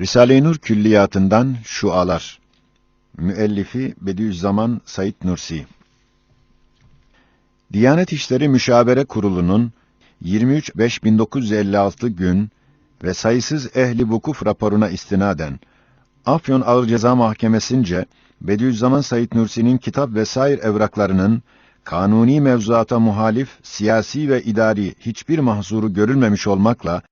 Risale-i Nur Külliyatından Şualar. Müellifi Bediüzzaman Said Nursi. Diyanet İşleri Müşavere Kurulu'nun 23.5.1956 gün ve sayısız ehli vukuf raporuna istinaden Afyon Ağır Ceza Mahkemesi'nce Bediüzzaman Said Nursi'nin kitap ve sair evraklarının kanuni mevzuata muhalif, siyasi ve idari hiçbir mahzuru görülmemiş olmakla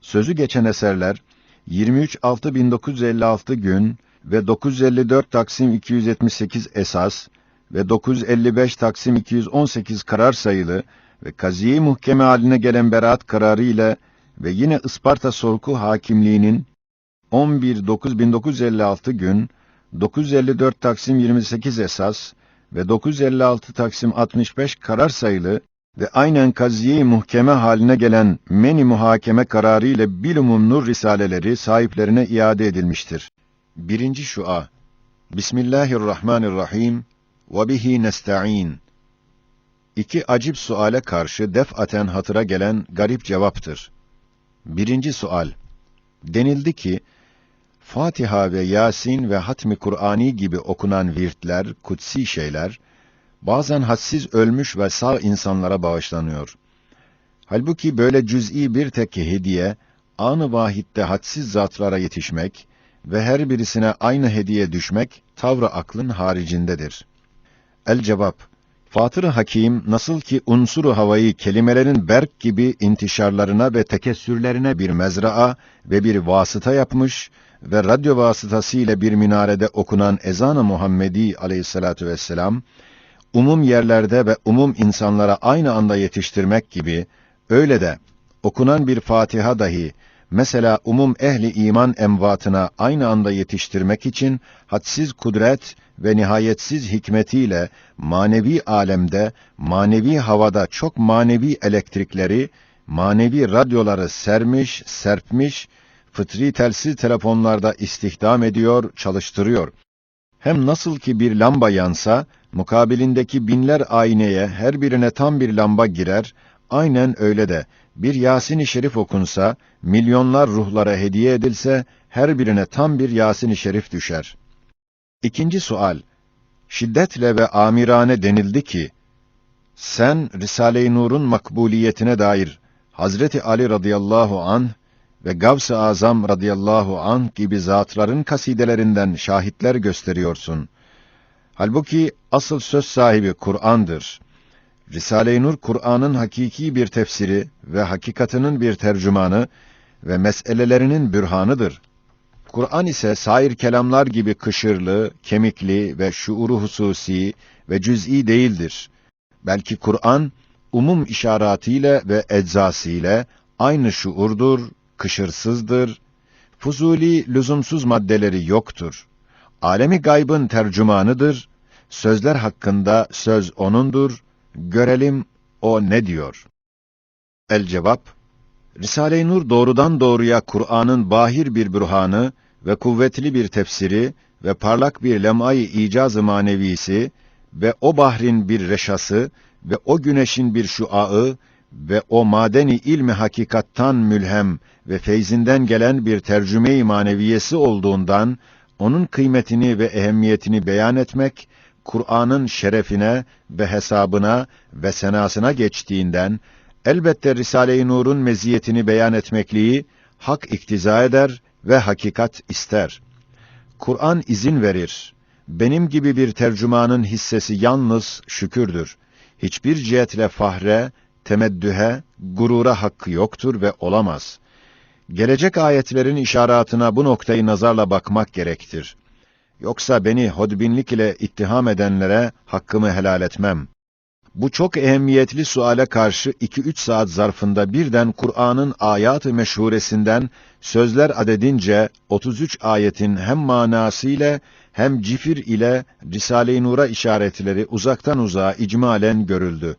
sözü geçen eserler 23.6.1956 gün ve 954 Taksim 278 esas ve 955 Taksim 218 karar sayılı ve kaziye muhkeme haline gelen beraat kararı ile ve yine Isparta Sorku Hakimliği'nin 11.9.1956 gün 954 Taksim 28 esas ve 956 Taksim 65 karar sayılı ve aynen kaziye muhkeme haline gelen meni muhakeme kararı ile bilumum nur risaleleri sahiplerine iade edilmiştir. Birinci şua Bismillahirrahmanirrahim ve bihi nesta'in İki acip suale karşı defaten hatıra gelen garip cevaptır. Birinci sual Denildi ki, Fatiha ve Yasin ve Hatmi Kur'ani gibi okunan virtler, kutsi şeyler, bazen hadsiz ölmüş ve sağ insanlara bağışlanıyor. Halbuki böyle cüz'i bir tek hediye, anı vahitte hadsiz zatlara yetişmek ve her birisine aynı hediye düşmek, tavrı aklın haricindedir. El cevap, Fatır-ı Hakim nasıl ki unsuru havayı kelimelerin berk gibi intişarlarına ve tekessürlerine bir mezraa ve bir vasıta yapmış ve radyo vasıtasıyla bir minarede okunan ezan-ı Muhammedi aleyhissalatu vesselam, umum yerlerde ve umum insanlara aynı anda yetiştirmek gibi, öyle de okunan bir Fatiha dahi, mesela umum ehli iman emvatına aynı anda yetiştirmek için hadsiz kudret ve nihayetsiz hikmetiyle manevi alemde, manevi havada çok manevi elektrikleri, manevi radyoları sermiş, serpmiş, fıtri telsiz telefonlarda istihdam ediyor, çalıştırıyor. Hem nasıl ki bir lamba yansa, mukabilindeki binler ayneye her birine tam bir lamba girer, aynen öyle de bir Yasin-i Şerif okunsa, milyonlar ruhlara hediye edilse, her birine tam bir Yasin-i Şerif düşer. İkinci sual, şiddetle ve amirane denildi ki, sen Risale-i Nur'un makbuliyetine dair Hazreti Ali radıyallahu anh ve Gavs-ı Azam radıyallahu anh gibi zatların kasidelerinden şahitler gösteriyorsun. Halbuki asıl söz sahibi Kur'an'dır. Risale-i Nur Kur'an'ın hakiki bir tefsiri ve hakikatının bir tercümanı ve meselelerinin bürhanıdır. Kur'an ise sair kelamlar gibi kışırlı, kemikli ve şuuru hususi ve cüz'i değildir. Belki Kur'an umum işaretiyle ve eczasıyla aynı şuurdur, kışırsızdır, fuzuli, lüzumsuz maddeleri yoktur. Alemi gaybın tercümanıdır, sözler hakkında söz O'nundur, görelim O ne diyor. El cevap, Risale-i Nur doğrudan doğruya Kur'an'ın bahir bir bürhanı ve kuvvetli bir tefsiri ve parlak bir lem'ay-ı icaz-ı manevisi ve o bahrin bir reşası ve o güneşin bir şuağı ve o madeni ilmi hakikattan mülhem ve feyzinden gelen bir tercüme-i maneviyesi olduğundan, onun kıymetini ve ehemmiyetini beyan etmek, Kur'an'ın şerefine ve hesabına ve senasına geçtiğinden, elbette Risale-i Nur'un meziyetini beyan etmekliği, hak iktiza eder ve hakikat ister. Kur'an izin verir. Benim gibi bir tercümanın hissesi yalnız şükürdür. Hiçbir cihetle fahre, temeddühe, gurura hakkı yoktur ve olamaz. Gelecek ayetlerin işaretine bu noktayı nazarla bakmak gerektir. Yoksa beni hodbinlik ile ittiham edenlere hakkımı helal etmem. Bu çok ehemmiyetli suale karşı 2-3 saat zarfında birden Kur'an'ın ayat-ı meşhuresinden sözler adedince 33 ayetin hem manasıyla hem cifir ile Risale-i Nur'a işaretleri uzaktan uzağa icmalen görüldü.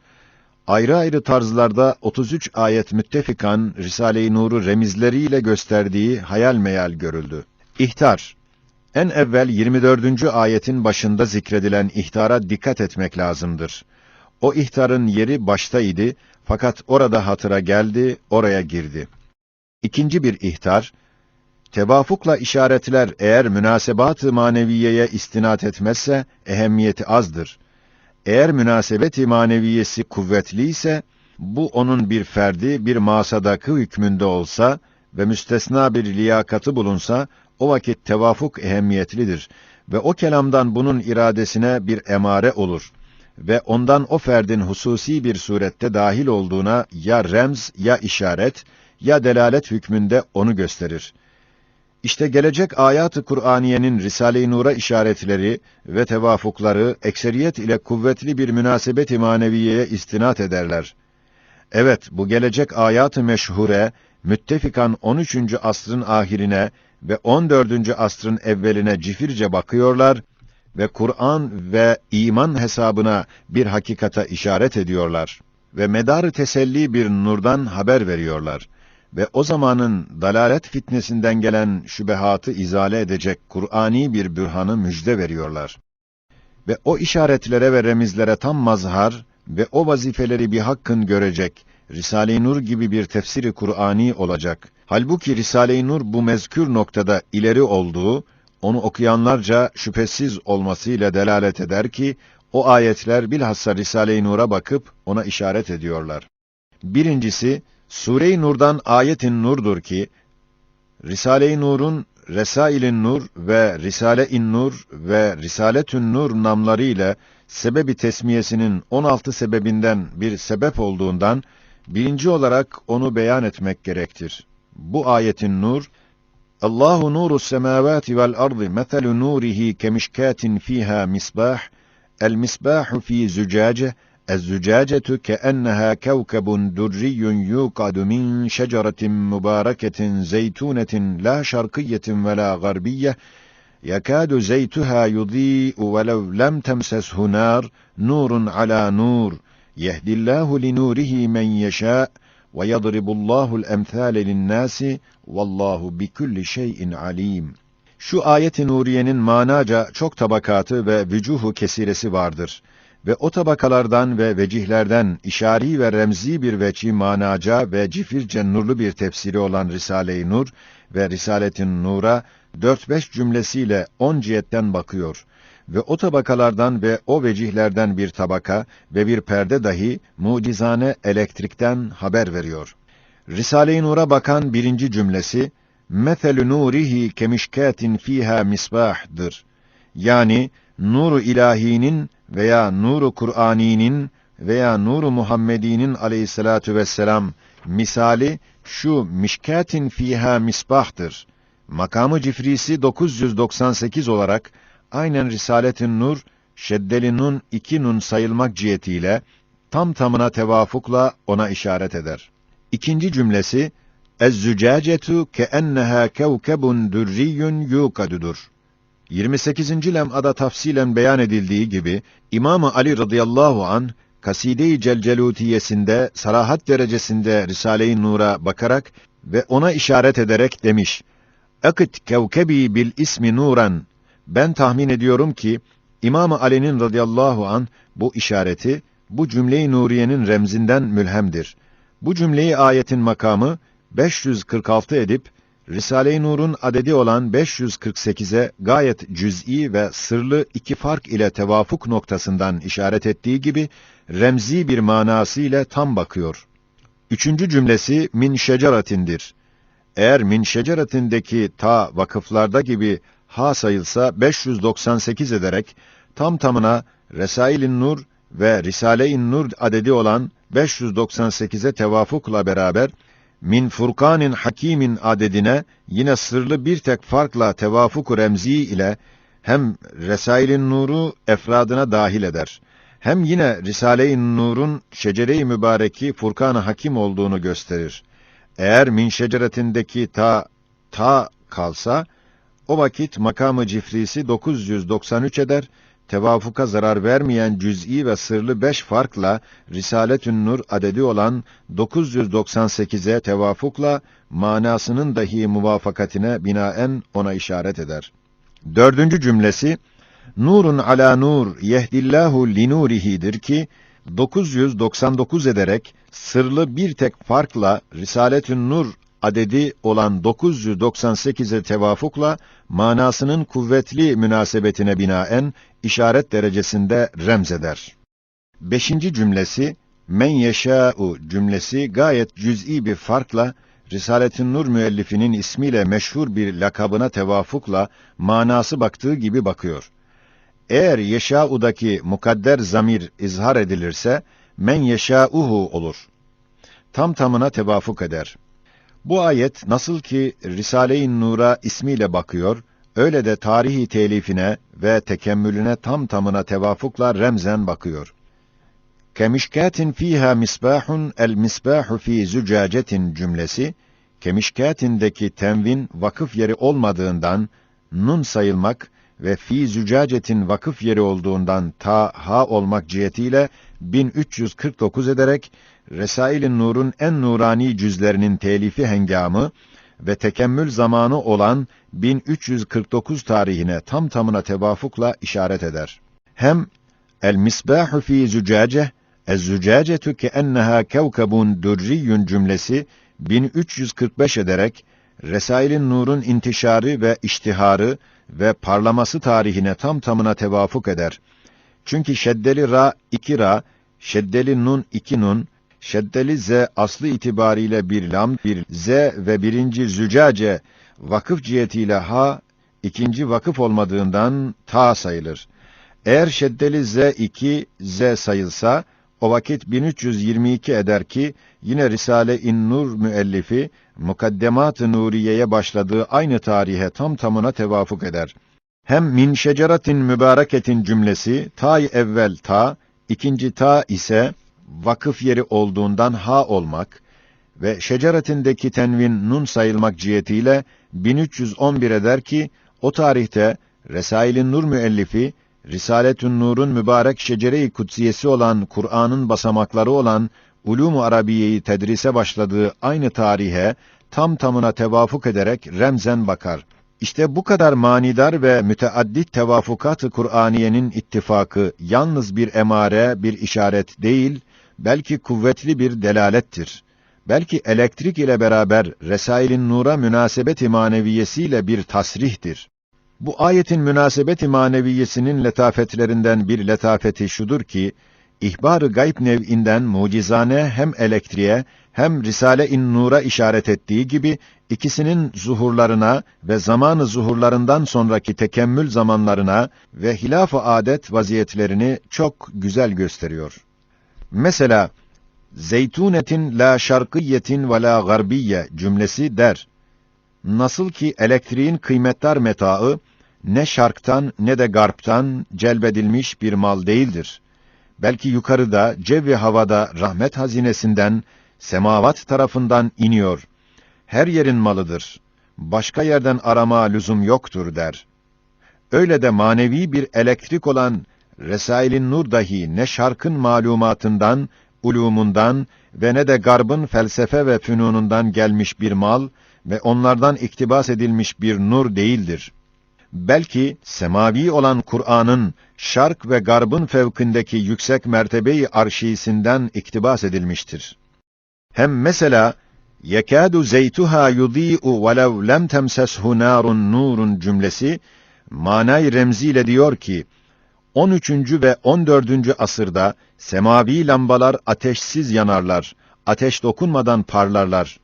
Ayrı ayrı tarzlarda 33 ayet müttefikan Risale-i Nur'u remizleriyle gösterdiği hayal meyal görüldü. İhtar En evvel 24. ayetin başında zikredilen ihtara dikkat etmek lazımdır. O ihtarın yeri baştaydı fakat orada hatıra geldi, oraya girdi. İkinci bir ihtar, Tevafukla işaretler eğer münasebat-ı maneviyeye istinat etmezse ehemmiyeti azdır. Eğer münasebet-i maneviyesi kuvvetli ise bu onun bir ferdi bir masadakı hükmünde olsa ve müstesna bir liyakatı bulunsa o vakit tevafuk ehemmiyetlidir ve o kelamdan bunun iradesine bir emare olur ve ondan o ferdin hususi bir surette dahil olduğuna ya remz ya işaret ya delalet hükmünde onu gösterir. İşte gelecek ayat-ı Kur'aniyenin Risale-i Nur'a işaretleri ve tevafukları ekseriyet ile kuvvetli bir münasebet-i maneviyeye istinat ederler. Evet, bu gelecek ayat-ı meşhure, müttefikan 13. asrın ahirine ve 14. asrın evveline cifirce bakıyorlar ve Kur'an ve iman hesabına bir hakikata işaret ediyorlar ve medarı teselli bir nurdan haber veriyorlar ve o zamanın dalalet fitnesinden gelen şübehatı izale edecek Kur'ani bir bürhanı müjde veriyorlar. Ve o işaretlere ve remizlere tam mazhar ve o vazifeleri bir hakkın görecek, Risale-i Nur gibi bir tefsiri Kur'ani olacak. Halbuki Risale-i Nur bu mezkür noktada ileri olduğu, onu okuyanlarca şüphesiz olmasıyla delalet eder ki, o ayetler bilhassa Risale-i Nur'a bakıp ona işaret ediyorlar. Birincisi, Sure-i Nur'dan ayetin nurdur ki, Risale-i Nur'un Resailin Nur ve Risale-in Nur ve Risaletün Nur namları ile sebebi tesmiyesinin 16 sebebinden bir sebep olduğundan, birinci olarak onu beyan etmek gerektir. Bu ayetin nur, Allahu nuru semavati vel ardı meselu nurihi kemişkatin fiha misbah el misbahu fi zücace الزجاجة كأنها كوكب دري يوقد من شجرة مباركة زيتونة لا شرقية ولا غربية يكاد زيتها يضيء ولو لم تمسسه نار نور على نور يهدي الله لنوره من يشاء ويضرب الله الأمثال للناس والله بكل شيء عليم Şu ayet-i nuriyenin manaca çok tabakatı ve vücuhu kesiresi vardır. ve o tabakalardan ve vecihlerden işari ve remzi bir veçi manaca ve cifirce nurlu bir tefsiri olan Risale-i Nur ve Risaletin Nur'a dört beş cümlesiyle on cihetten bakıyor ve o tabakalardan ve o vecihlerden bir tabaka ve bir perde dahi mucizane elektrikten haber veriyor. Risale-i Nur'a bakan birinci cümlesi "Meselü nurihi kemişkatin fiha misbah'dır." Yani nuru ilahinin veya nuru Kur'ani'nin veya nuru Muhammedi'nin aleyhissalatu vesselam misali şu mişkatin fiha misbahtır. Makamı cifrisi 998 olarak aynen Risaletin Nur, şeddeli nun iki nun sayılmak cihetiyle tam tamına tevafukla ona işaret eder. İkinci cümlesi Ez-zücacetu keenneha kevkebun durriyun yukadudur. 28. lem'ada tafsilen beyan edildiği gibi İmam Ali radıyallahu an Kaside-i Celcelutiyesinde sarahat derecesinde Risale-i Nur'a bakarak ve ona işaret ederek demiş: Akit kevkebi bil ismi nuran. Ben tahmin ediyorum ki İmam Ali'nin radıyallahu an bu işareti bu cümle-i nuriyenin remzinden mülhemdir. Bu cümleyi ayetin makamı 546 edip Risale-i Nur'un adedi olan 548'e gayet cüz'i ve sırlı iki fark ile tevafuk noktasından işaret ettiği gibi remzi bir manası ile tam bakıyor. Üçüncü cümlesi min şeceratindir. Eğer min şeceratindeki ta vakıflarda gibi ha sayılsa 598 ederek tam tamına Resail-i Nur ve Risale-i Nur adedi olan 598'e tevafukla beraber min furkanin hakimin adedine yine sırlı bir tek farkla tevafuk remzi ile hem Resail'in nuru efradına dahil eder. Hem yine Risale-i Nur'un şecere-i mübareki Furkan-ı Hakim olduğunu gösterir. Eğer min şeceretindeki ta ta kalsa o vakit makamı cifrisi 993 eder. Tevafuka zarar vermeyen cüz'i ve sırlı beş farkla Risaletün Nur adedi olan 998'e tevafukla manasının dahi muvafakatine binaen ona işaret eder. Dördüncü cümlesi Nurun ala nur yehdillahu linurihi'dir ki 999 ederek sırlı bir tek farkla Risaletün Nur adedi olan 998'e tevafukla manasının kuvvetli münasebetine binaen işaret derecesinde remzeder. Beşinci cümlesi men yeşâ'u cümlesi gayet cüz'i bir farkla Risaletin Nur müellifinin ismiyle meşhur bir lakabına tevafukla manası baktığı gibi bakıyor. Eğer yeşâ'udaki mukadder zamir izhar edilirse men yeşâ'uhu olur. Tam tamına tevafuk eder. Bu ayet nasıl ki Risale-i Nur'a ismiyle bakıyor, öyle de tarihi telifine ve tekemmülüne tam tamına tevafukla remzen bakıyor. Kemişkâtin fîhâ misbâhun el misbâhu fî zücacetin cümlesi, kemişkâtindeki tenvin vakıf yeri olmadığından nun sayılmak ve fi zücacetin vakıf yeri olduğundan ta ha olmak cihetiyle 1349 ederek Resail-i Nur'un en nurani cüzlerinin telifi hengamı ve tekemmül zamanı olan 1349 tarihine tam tamına tevafukla işaret eder. Hem el misbahu fi zücace Ez-zücacetu ke enneha kevkebun durriyyun cümlesi 1345 ederek Resail'in nurun intişarı ve iştiharı ve parlaması tarihine tam tamına tevafuk eder. Çünkü şeddeli ra iki ra, şeddeli nun iki nun, şeddeli z aslı itibariyle bir lam, bir z ve birinci zücace vakıf cihetiyle ha, ikinci vakıf olmadığından ta sayılır. Eğer şeddeli z iki z sayılsa, o vakit 1322 eder ki, yine Risale-i Nur müellifi, Mukaddemat-ı Nuriye'ye başladığı aynı tarihe tam tamına tevafuk eder. Hem min şeceratin mübareketin cümlesi, ta evvel ta, ikinci ta ise, vakıf yeri olduğundan ha olmak ve şeceretindeki tenvin nun sayılmak cihetiyle 1311 eder ki, o tarihte Resail'in Nur müellifi, Risaletün Nur'un mübarek şecere-i kutsiyesi olan Kur'an'ın basamakları olan Ulûm-u Arabiye'yi tedrise başladığı aynı tarihe tam tamına tevafuk ederek remzen bakar. İşte bu kadar manidar ve müteaddit tevafukat-ı Kur'aniyenin ittifakı yalnız bir emare, bir işaret değil, belki kuvvetli bir delalettir. Belki elektrik ile beraber Resail'in Nur'a münasebet-i bir tasrihtir. Bu ayetin münasebet-i letafetlerinden bir letafeti şudur ki, ihbar-ı gayb nev'inden mucizane hem elektriğe hem Risale-i Nur'a işaret ettiği gibi ikisinin zuhurlarına ve zamanı zuhurlarından sonraki tekemmül zamanlarına ve hilaf-ı adet vaziyetlerini çok güzel gösteriyor. Mesela zeytunetin la şarkiyetin ve la garbiye cümlesi der. Nasıl ki elektriğin kıymetdar metaı ne şarktan ne de garptan celbedilmiş bir mal değildir. Belki yukarıda, cevvi havada rahmet hazinesinden, semavat tarafından iniyor. Her yerin malıdır. Başka yerden arama lüzum yoktur der. Öyle de manevi bir elektrik olan Resailin Nur dahi ne şarkın malumatından, ulumundan ve ne de garbın felsefe ve fünunundan gelmiş bir mal ve onlardan iktibas edilmiş bir nur değildir belki semavi olan Kur'an'ın şark ve garbın fevkindeki yüksek mertebeyi arşisinden iktibas edilmiştir. Hem mesela yekâdu zeytuha yudî'u velev lem temseshu nârun nurun cümlesi manay remziyle diyor ki 13. ve 14. asırda semavi lambalar ateşsiz yanarlar, ateş dokunmadan parlarlar.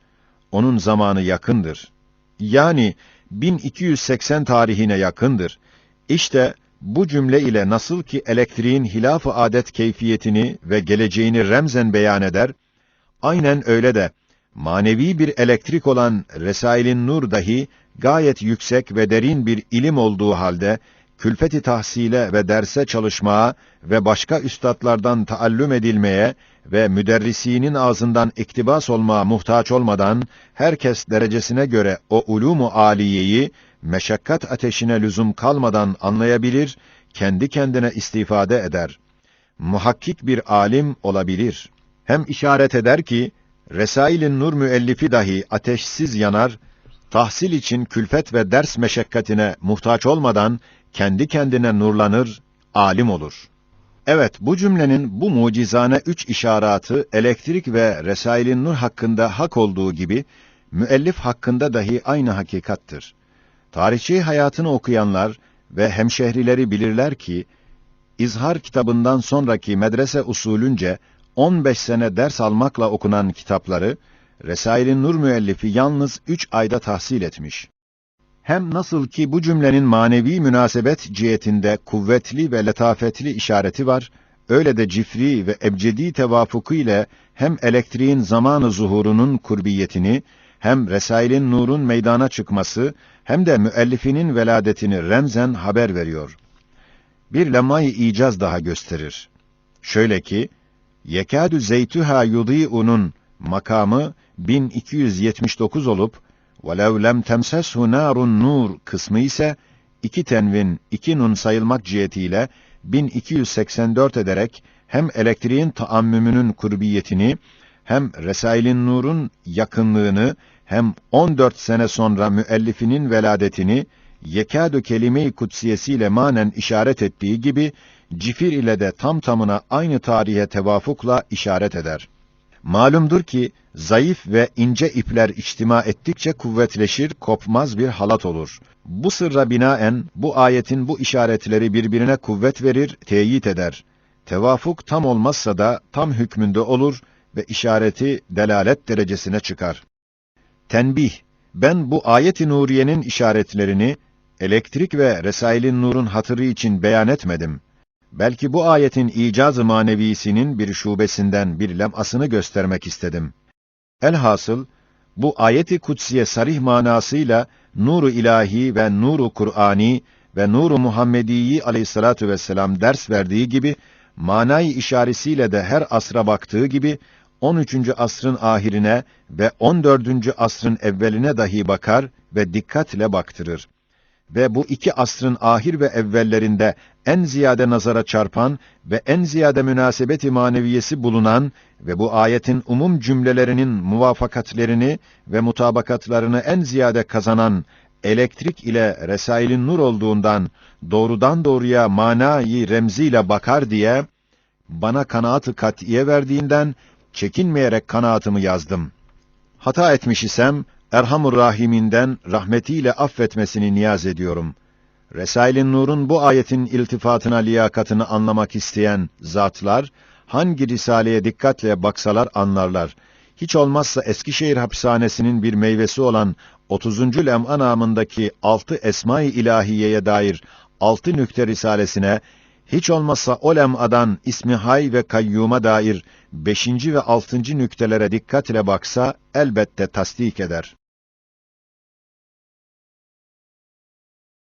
Onun zamanı yakındır. Yani 1280 tarihine yakındır. İşte bu cümle ile nasıl ki elektriğin hilaf-ı adet keyfiyetini ve geleceğini remzen beyan eder, aynen öyle de manevi bir elektrik olan Resailin Nur dahi gayet yüksek ve derin bir ilim olduğu halde külfeti tahsile ve derse çalışmaya ve başka üstadlardan taallüm edilmeye ve müderrisinin ağzından iktibas olmaya muhtaç olmadan herkes derecesine göre o ulumu aliyeyi meşakkat ateşine lüzum kalmadan anlayabilir, kendi kendine istifade eder. Muhakkik bir alim olabilir. Hem işaret eder ki Resailin Nur müellifi dahi ateşsiz yanar, tahsil için külfet ve ders meşakkatine muhtaç olmadan kendi kendine nurlanır, alim olur. Evet, bu cümlenin bu mucizane üç işaratı elektrik ve Resailin Nur hakkında hak olduğu gibi, müellif hakkında dahi aynı hakikattır. Tarihçi hayatını okuyanlar ve hemşehrileri bilirler ki, İzhar kitabından sonraki medrese usulünce 15 sene ders almakla okunan kitapları, Resail'in Nur müellifi yalnız 3 ayda tahsil etmiş. Hem nasıl ki bu cümlenin manevi münasebet cihetinde kuvvetli ve letafetli işareti var, öyle de cifri ve ebcedi tevafuku ile hem elektriğin zamanı zuhurunun kurbiyetini, hem Resail'in nurun meydana çıkması, hem de müellifinin veladetini remzen haber veriyor. Bir lemay icaz daha gösterir. Şöyle ki, Yekâdü zeytühâ yudî'unun makamı 1279 olup, وَلَوْ لَمْ تَمْسَسْهُ نَارٌ nur kısmı ise iki tenvin, iki nun sayılmak cihetiyle 1284 ederek hem elektriğin taammümünün kurbiyetini hem Resail'in Nur'un yakınlığını hem 14 sene sonra müellifinin veladetini yekâdü kelime-i kutsiyesiyle manen işaret ettiği gibi cifir ile de tam tamına aynı tarihe tevafukla işaret eder. Malumdur ki zayıf ve ince ipler içtima ettikçe kuvvetleşir, kopmaz bir halat olur. Bu sırra binaen bu ayetin bu işaretleri birbirine kuvvet verir, teyit eder. Tevafuk tam olmazsa da tam hükmünde olur ve işareti delalet derecesine çıkar. Tenbih, ben bu ayet-i nuriyenin işaretlerini elektrik ve Resail'in nurun hatırı için beyan etmedim. Belki bu ayetin icaz-ı manevisinin bir şubesinden bir lemasını göstermek istedim. Elhasıl, bu ayeti kutsiye sarih manasıyla nuru ilahi ve nuru Kur'ani ve nuru Muhammediyi aleyhissalatu vesselam ders verdiği gibi, manayı işaresiyle de her asra baktığı gibi, 13. asrın ahirine ve 14. asrın evveline dahi bakar ve dikkatle baktırır ve bu iki asrın ahir ve evvellerinde en ziyade nazara çarpan ve en ziyade münasebeti maneviyesi bulunan ve bu ayetin umum cümlelerinin muvafakatlerini ve mutabakatlarını en ziyade kazanan elektrik ile Resail'in nur olduğundan doğrudan doğruya manayı remziyle bakar diye bana kanaatı katiye verdiğinden çekinmeyerek kanaatımı yazdım. Hata etmiş isem Erhamur Rahim'inden rahmetiyle affetmesini niyaz ediyorum. Resail'in Nur'un bu ayetin iltifatına liyakatını anlamak isteyen zatlar, hangi risaleye dikkatle baksalar anlarlar. Hiç olmazsa Eskişehir hapishanesinin bir meyvesi olan 30. lem'a namındaki altı esma-i ilahiyeye dair altı nükte risalesine, hiç olmazsa o lem'adan ismi hay ve kayyuma dair beşinci ve altıncı nüktelere dikkatle baksa elbette tasdik eder.